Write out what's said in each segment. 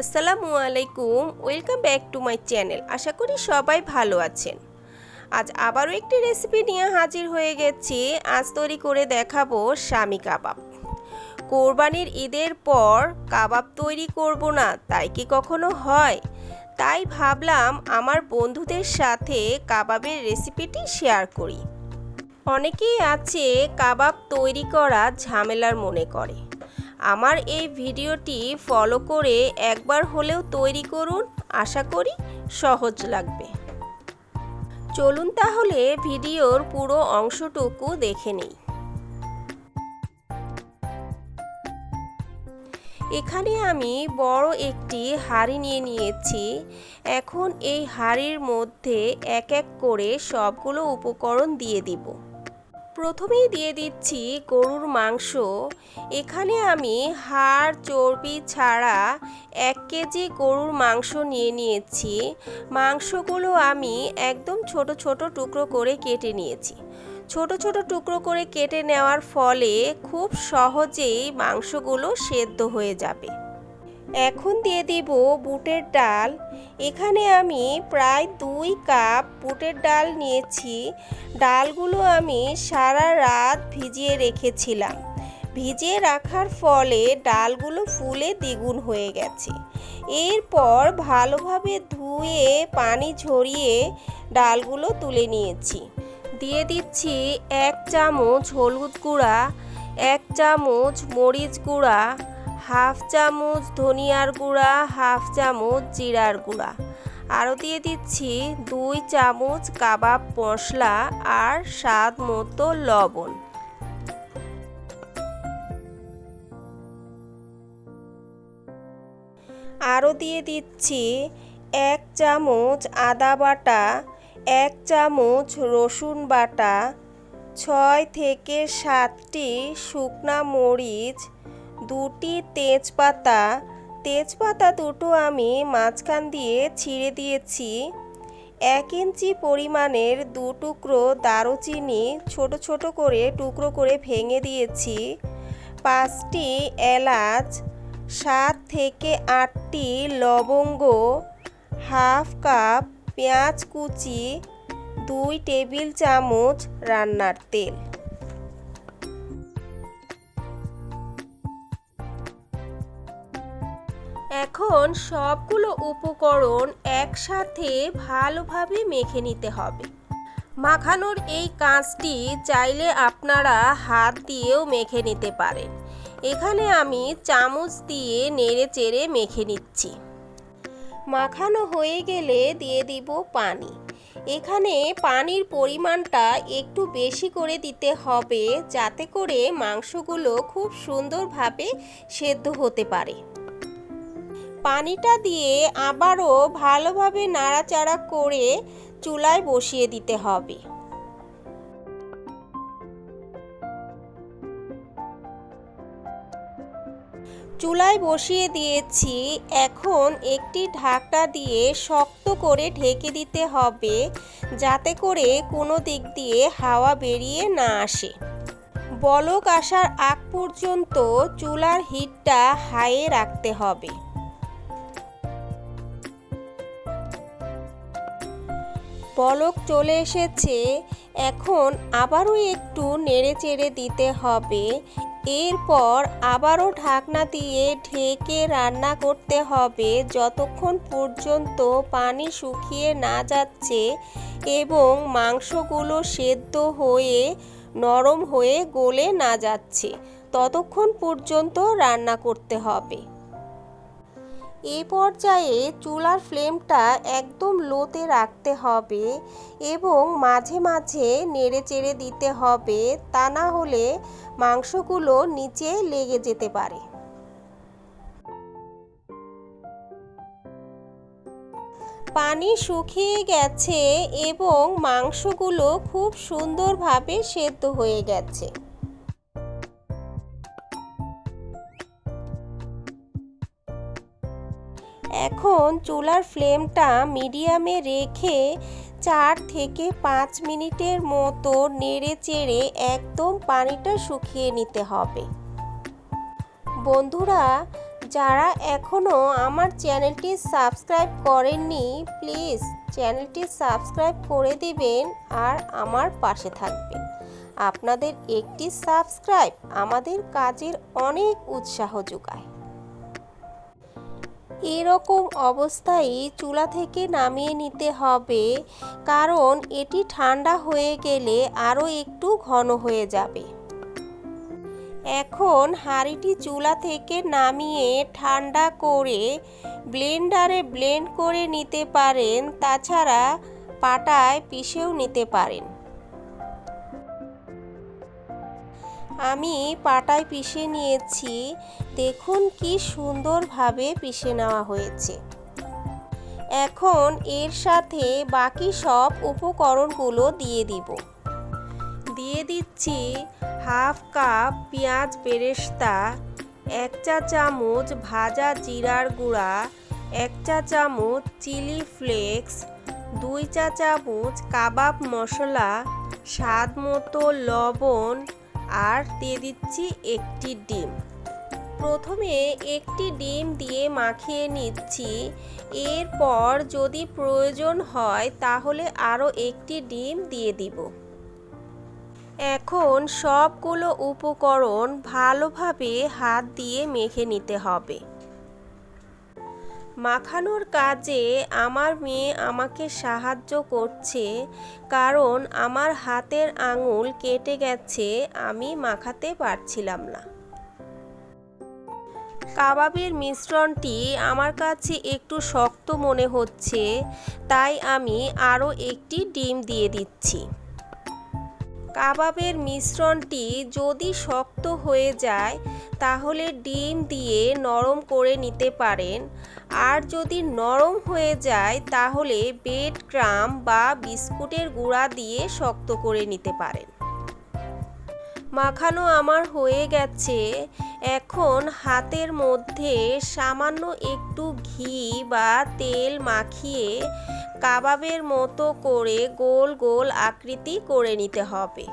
আসসালামু আলাইকুম, welcome back to my channel. আশা করি সবাই ভালো আছেন। আজ আবারও একটি রেসিপি নিয়ে হাজির হয়ে গেছি। আজ তৈরি করে দেখাবো স্বামী কাবাব। কোরবানির ঈদের পর কাবাব তৈরি করব না, তাই কি কখনো হয়? তাই ভাবলাম আমার বন্ধুদের সাথে কাবাবের রেসিপিটি শেয়ার করি। অনেকেই আছে কাবাব তৈরি করা ঝামেলার মনে করে। আমার এই ভিডিওটি ফলো করে একবার হলেও তৈরি করুন। আশা করি সহজ লাগবে। চলুন তাহলে ভিডিওর পুরো অংশটুকু দেখে নিই। এখানে আমি বড় একটি হাঁড়ি নিয়ে নিয়েছি। এখন এই হাঁড়ির মধ্যে এক এক করে সবগুলো উপকরণ দিয়ে দিব। প্রথমেই দিয়ে দিচ্ছি গরুর মাংস। এখানে আমি হাড়, চর্বি ছাড়া এক কেজি গরুর মাংস নিয়ে নিয়েছি। মাংসগুলো আমি একদম ছোট ছোট টুকরো করে কেটে নিয়েছি। ছোট ছোট টুকরো করে কেটে নেওয়ার ফলে খুব সহজেই মাংসগুলো সেদ্ধ হয়ে যাবে। এখন দিয়ে দিব বুটের ডাল। এখানে আমি প্রায় দুই কাপ বুটের ডাল নিয়েছি। ডালগুলো আমি সারা রাত ভিজিয়ে রেখেছিলাম। ভিজিয়ে রাখার ফলে ডালগুলো ফুলে দ্বিগুণ হয়ে গেছে। এরপর ভালোভাবে ধুয়ে পানি ঝরিয়ে ডালগুলো তুলে নিয়েছি। দিয়ে দিচ্ছি এক চামচ হলুদ গুঁড়া, এক চামচ মরিচ গুঁড়া হাফ চামচ ধনিয়ার গুঁড়া, হাফ চামচ জিরার গুঁড়া। আরও দিয়ে দিচ্ছি দুই চামচ কাবাব মশলা আর স্বাদ মতো লবণ। আরও দিয়ে দিচ্ছি এক চামচ আদা বাটা, এক চামচ রসুন বাটা, ছয় থেকে সাতটি শুকনা মরিচ দুটি তেজপাতা তেজপাতা দুটো আমি মাঝখান দিয়ে ছিঁড়ে দিয়েছি। এক ইঞ্চি পরিমাণের দু টুকরো দারুচিনি ছোট ছোট করে টুকরো করে ভেঙে দিয়েছি। পাঁচটি এলাচ, সাত থেকে আটটি লবঙ্গ, হাফ কাপ পেঁয়াজ কুচি, দুই টেবিল চামচ রান্নার তেল। এখন সবগুলো উপকরণ একসাথে ভালোভাবে মেখে নিতে হবে। মাখানোর এই কাঁচটি চাইলে আপনারা হাত দিয়েও মেখে নিতে পারেন। এখানে আমি চামচ দিয়ে নেড়ে চেড়ে মেখে নিচ্ছি। মাখানো হয়ে গেলে দিয়ে দিব পানি। এখানে পানির পরিমাণটা একটু বেশি করে দিতে হবে যাতে করে মাংসগুলো খুব সুন্দরভাবে সেদ্ধ হতে পারে। পানিটা দিয়ে আবারও ভালোভাবে নাড়াচাড়া করে চুলায় বসিয়ে দিতে হবে। চুলায় বসিয়ে দিয়েছি। এখন একটি ঢাকনা দিয়ে শক্ত করে ঢেকে দিতে হবে যাতে করে কোনো দিক দিয়ে হাওয়া বেরিয়ে না আসে। বলক আসার আগ পর্যন্ত চুলার হিটটা হাইয়ে রাখতে হবে। পলক চলে এসেছে, এখন আবারও একটু নেড়ে চেড়ে দিতে হবে। এরপর আবারও ঢাকনা দিয়ে ঢেকে রান্না করতে হবে। যতক্ষণ পর্যন্ত পানি শুকিয়ে না যাচ্ছে এবং মাংসগুলো সেদ্ধ হয়ে নরম হয়ে গলে না যাচ্ছে, ততক্ষণ পর্যন্ত রান্না করতে হবে। এই পর্যায়ে চুলার ফ্লেমটা একদম লোতে রাখতে হবে এবং মাঝে মাঝে নেড়ে চেড়ে দিতে হবে, তা না হলে মাংসগুলো নিচে লেগে যেতে পারে। পানি শুকিয়ে গেছে এবং মাংসগুলো খুব সুন্দরভাবে সেদ্ধ হয়ে গেছে। এখন চুলার ফ্লেমটা মিডিয়ামে রেখে চার থেকে পাঁচ মিনিটের মতো নেড়ে চেড়ে একদম পানিটা শুকিয়ে নিতে হবে। বন্ধুরা, যারা এখনও আমার চ্যানেলটি সাবস্ক্রাইব করেননি, প্লিজ চ্যানেলটি সাবস্ক্রাইব করে দিবেন আর আমার পাশে থাকবেন। আপনাদের একটি সাবস্ক্রাইব আমাদের কাজের অনেক উৎসাহ যোগায়। এরকম অবস্থায় চুলা থেকে নামিয়ে নিতে হবে। কারণ এটি ঠান্ডা হয়ে গেলে আরও একটু ঘন হয়ে যাবে। এখন হাঁড়িটি চুলা থেকে নামিয়ে ঠান্ডা করে ব্লেন্ডারে ব্লেন্ড করে নিতে পারেন। তাছাড়া পাটায় পিষেও নিতে পারেন। আমি পাটায় পিষে নিয়েছি। দেখুন কি সুন্দরভাবে পিষে নেওয়া হয়েছে। এখন এর সাথে বাকি সব উপকরণগুলো দিয়ে দিব। দিয়ে দিচ্ছি হাফ কাপ পেঁয়াজ বেরেস্তা, এক চা চামচ ভাজা জিরার গুঁড়া, এক চা চামচ চিলি ফ্লেক্স, দুই চা চামচ কাবাব মশলা স্বাদ মতো লবণ আর দিয়ে দিচ্ছি একটি ডিম। প্রথমে একটি ডিম দিয়ে মাখিয়ে নিচ্ছি। এরপর যদি প্রয়োজন হয় তাহলে আরও একটি ডিম দিয়ে দিব। এখন সবগুলো উপকরণ ভালোভাবে হাত দিয়ে মেখে নিতে হবে। মাখানোর কাজে আমার মেয়ে আমাকে সাহায্য করছে, কারণ আমার হাতের আঙুল কেটে গেছে, আমি মাখাতে পারছিলাম না। কাবাবের মিশ্রণটি আমার কাছে একটু শক্ত মনে হচ্ছে, তাই আমি আরও একটি ডিম দিয়ে দিচ্ছি। কাবাবের মিশ্রণটি যদি শক্ত হয়ে যায়, তাহলে ডিম দিয়ে নরম করে নিতে পারেন। আর যদি নরম হয়ে যায়, তাহলে বেড ক্রাম বা বিস্কুটের গুঁড়া দিয়ে শক্ত করে নিতে পারেন। মাখানো আমার হয়ে গেছে। এখন হাতের মধ্যে সামান্য একটু ঘি বা তেল মাখিয়ে কাবাবের মতো করে গোল গোল আকৃতি করে নিতে হবে।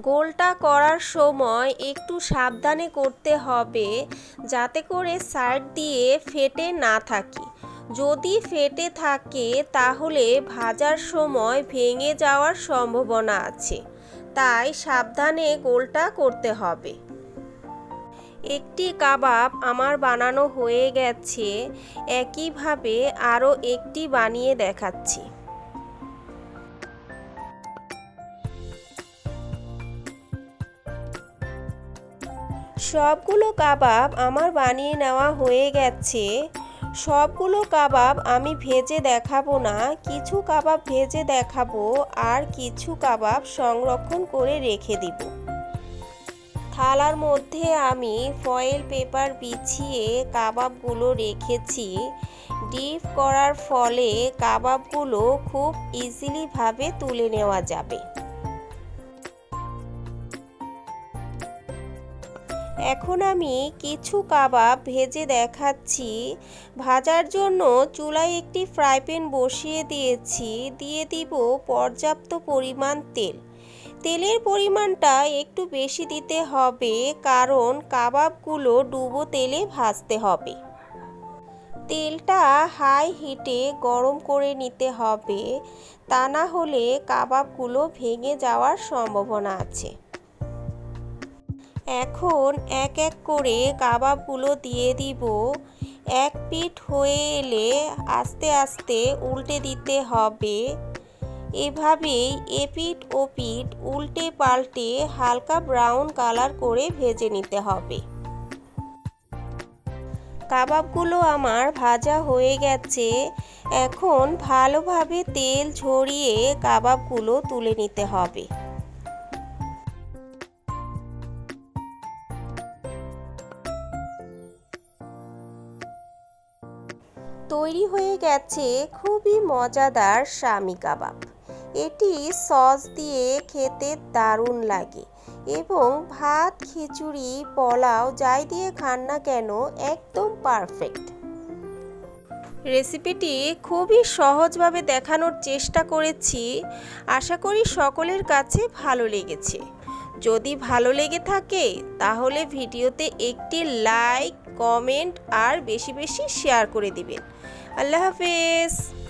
গোলটা করার সময় একটু সাবধানে করতে হবে যাতে করে সাইড দিয়ে ফেটে না থাকে। যদি ফেটে থাকে তাহলে ভাজার সময় ভেঙে যাওয়ার সম্ভাবনা আছে, তাই সাবধানে গোলটা করতে হবে। একটি কাবাব আমার বানানো হয়ে গেছে, একইভাবে আরও একটি বানিয়ে দেখাচ্ছি। সবগুলো কাবাব আমার বানিয়ে নেওয়া হয়ে গেছে। সবগুলো কাবাব আমি ভেজে দেখাবো না, কিছু কাবাব ভেজে দেখাবো আর কিছু কাবাব সংরক্ষণ করে রেখে দিব। থালার মধ্যে আমি ফয়েল পেপার বিছিয়ে কাবাবগুলো রেখেছি। ডিপ করার ফলে কাবাবগুলো খুব ইজিলিভাবে তুলে নেওয়া যাবে। এখন আমি কিছু কাবাব ভেজে দেখাচ্ছি। ভাজার জন্য চুলায় একটি ফ্রাই প্যান বসিয়ে দিয়েছি। দিয়ে দিব পর্যাপ্ত পরিমাণ তেল। তেলের পরিমাণটা একটু বেশি দিতে হবে, কারণ কাবাবগুলো ডুবো তেলে ভাজতে হবে। তেলটা হাই হিটে গরম করে নিতে হবে, তা না হলে কাবাবগুলো ভেঙে যাওয়ার সম্ভাবনা আছে। এখন এক এক করে কাবাবগুলো দিয়ে দিব। এক পিঠ হয়ে এলে আস্তে আস্তে উল্টে দিতে হবে। এভাবেই এপিট ও পিঠ উল্টে পাল্টে হালকা ব্রাউন কালার করে ভেজে নিতে হবে। কাবাবগুলো আমার ভাজা হয়ে গেছে। এখন ভালোভাবে তেল ঝরিয়ে কাবাবগুলো তুলে নিতে হবে। তৈরি হয়ে গেছে খুবই মজাদার স্বামী কাবাব। এটি সস দিয়ে খেতে দারুণ লাগে এবং ভাত, খিচুড়ি, পোলাও যাই দিয়ে খান না কেন একদম পারফেক্ট রেসিপিটি খুবই সহজভাবে দেখানোর চেষ্টা করেছি। আশা করি সকলের কাছে ভালো লেগেছে। যদি ভালো লেগে থাকে, তাহলে ভিডিওতে একটি লাইক কমেন্ট আর বেশি বেশি শেয়ার করে দিবেন। আল্লাহ হাফেজ।